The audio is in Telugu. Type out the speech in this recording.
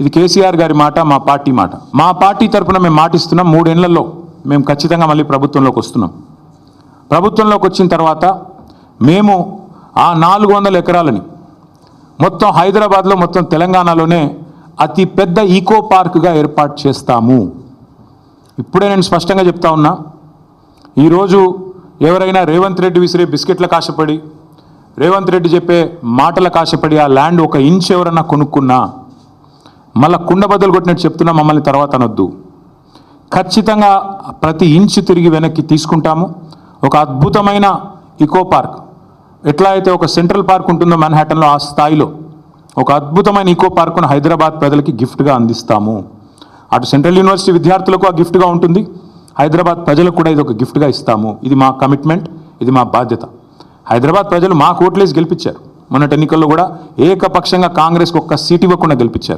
ఇది కేసీఆర్ గారి మాట మా పార్టీ మాట. మా పార్టీ తరపున మేము మాటిస్తున్నాం మూడేళ్ళలో. మేము ఖచ్చితంగా మళ్ళీ ప్రభుత్వంలోకి వస్తున్నాం. ప్రభుత్వంలోకి వచ్చిన తర్వాత మేము ఆ నాలుగు వందల ఎకరాలని మొత్తం హైదరాబాద్లో మొత్తం తెలంగాణలోనే అతి పెద్ద ఈకో పార్క్గా ఏర్పాటు చేస్తాము. ఇప్పుడే నేను స్పష్టంగా చెప్తా ఉన్నా ఈరోజు ఎవరైనా రేవంత్ రెడ్డి విసిరే బిస్కెట్ల కాశపడి రేవంత్ రెడ్డి చెప్పే మాటల కాశపడి ఆ ల్యాండ్ ఒక ఇంచ్ ఎవరన్నా కొనుక్కున్నా మళ్ళా కుండ బదులు కొట్టినట్టు చెప్తున్నా మమ్మల్ని తర్వాత అనొద్దు. ఖచ్చితంగా ప్రతి ఇంచు తిరిగి వెనక్కి తీసుకుంటాము. ఒక అద్భుతమైన ఇకో పార్క్ ఎట్లా అయితే ఒక సెంట్రల్ పార్క్ ఉంటుందో మెన్హాటన్లో ఆ స్థాయిలో ఒక అద్భుతమైన ఈకో పార్కును హైదరాబాద్ ప్రజలకి గిఫ్ట్గా అందిస్తాము. అటు సెంట్రల్ యూనివర్సిటీ విద్యార్థులకు ఆ గిఫ్ట్గా ఉంటుంది. హైదరాబాద్ ప్రజలకు కూడా ఇది ఒక గిఫ్ట్గా ఇస్తాము. ఇది మా కమిట్మెంట్ ఇది మా బాధ్యత. హైదరాబాద్ ప్రజలు మా కోట్లేసి గెలిపించారు. మొన్నటి ఎన్నికల్లో కూడా ఏకపక్షంగా కాంగ్రెస్కి ఒక్క సీట్ ఇవ్వకుండా గెలిపించారు.